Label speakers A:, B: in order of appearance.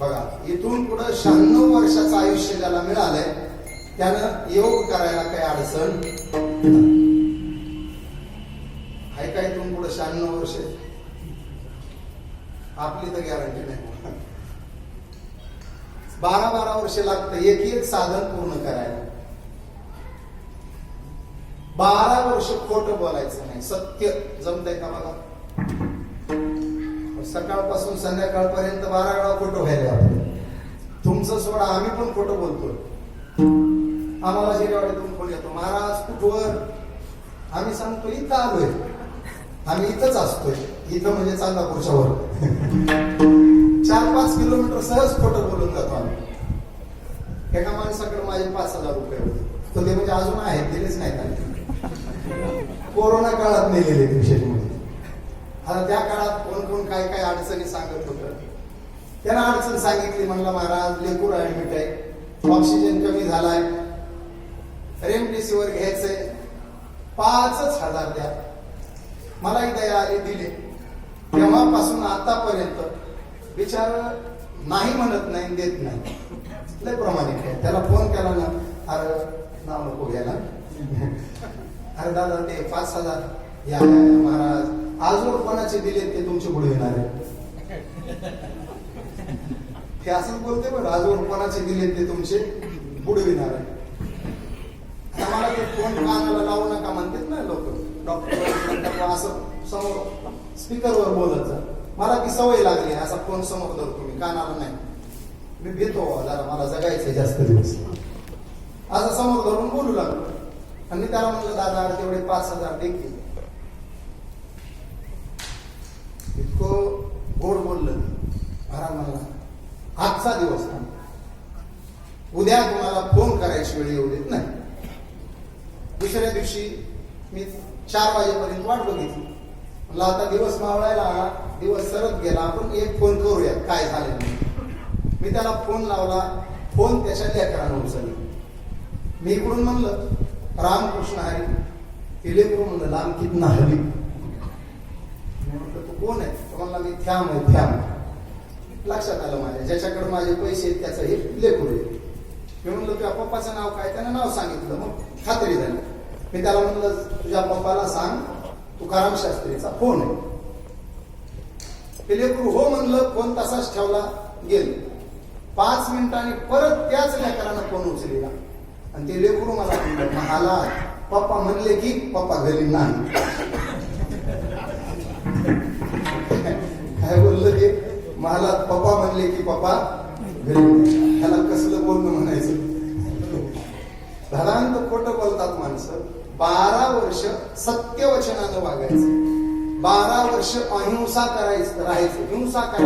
A: बघा इथून पुढे शहाण्णव वर्षाचं आयुष्य ज्याला मिळालंय त्यानं योग करायला काही अडचण आहे का इथून पुढे शहाण्णव वर्ष? आपली तर गॅरंटी नाही. बारा बारा वर्ष लागतं एक एक साधन पूर्ण करायला. बारा वर्ष खोट बोलायचं नाही. सत्य जमतंय का बघा सकाळपासून संध्याकाळपर्यंत बारा वेळा फोटो व्हायला लागतं तुमचं सोडा आम्ही पण खोटं बोलतोय. आम्हाला शिरेवाडीतून फोन येतो महाराज कुठवर आम्ही सांगतो इथं आलोय. आम्ही इथंच असतोय. इथं म्हणजे चांदापूरच्या वर. चार पाच किलोमीटर सहज खोटं बोलून जातो आम्ही. एका माणसाकडे माझे पाच हजार रुपये होते. ते म्हणजे अजून आहेत दिलेच नाहीत कोरोना काळात नेलेले विशेष आता त्या काळात कोण कोण काय काय अडचणी सांगत होतं? त्यांना अडचण सांगितली म्हणलं महाराज लेकूर ऍडमिट आहे ऑक्सिजन कमी झालाय. रेमडेसिवीर घ्यायचंय. पाचच हजार द्या. मलाही दया आली दिले. तेव्हापासून आतापर्यंत बिचार नाही म्हणत नाही देत नाही. लय प्रमाणिक आहे त्याला फोन केला ना अरे नाव नको घ्यायला. अरे दादा ते पाच हजार या, महाराज. आजवर कोणाचे दिले ते तुमचे पुढे येणार आहे हे असंच बोलते बरं आजवर कोणाचे दिले ते तुमचे बुडविणार आहे मला ते फोन कानाला लावू नका म्हणतात ना लोक. डॉक्टर असं समोर स्पीकरवर बोलत जा. मला ती सवय लागली असा फोन समोर धरतो मी कानाला नाही. मी घेतो जरा मला जगायचं जास्त दिवस. असं समोर धरून बोलू लागलो. आणि मी त्याला म्हणलं दादा तेवढे पाच हजार देखील इतकं गोड बोललं भरा म्हणला आजचा दिवस उद्या तुम्हाला फोन करायची वेळ येऊ देत नाही. दुसऱ्या दिवशी मी चार वाजेपर्यंत वाट बघितली. म्हणलं आता दिवस मावळायला आला दिवस सरत गेला. आपण एक फोन करूया काय झालं नाही. मी त्याला फोन लावला. फोन त्याच्या लेकरानं उचलला. मी इकडून म्हणलं रामकृष्ण हरी. ते म्हणलं लांब कितना हरी मी म्हटलं तू कोण आहे काम आहे ध्यान. लक्षात आलं माझ्या. ज्याच्याकडे माझे पैसे आहेत त्याचं हे लेकरू आहे. मी म्हणलं तुझ्या पप्पाचं नाव काय? त्यानं नाव सांगितलं मग. खात्री झाली. मी त्याला म्हणलं तुझ्या पप्पाला सांग तुकाराम शास्त्रीचा फोन आहे. ते लेकरू हो म्हणलं फोन तसाच ठेवला. गेलं. पाच मिनिटांनी परत त्याच लेकरानं फोन उचलेला. आणि ते लेकरू मला म्हणलं महाला पप्पा म्हणले की पप्पा घरी नाही काय बोललं ते मला पप्पा म्हणले की पप्पा घरी ह्याला कसलं बोलणं म्हणायचं? धरांत खोट बोलतात माणसं. बारा वर्ष सत्यवचनानं वागायचं. बारा वर्ष अहिंसा करायचं राहायचं. हिंसा करायचं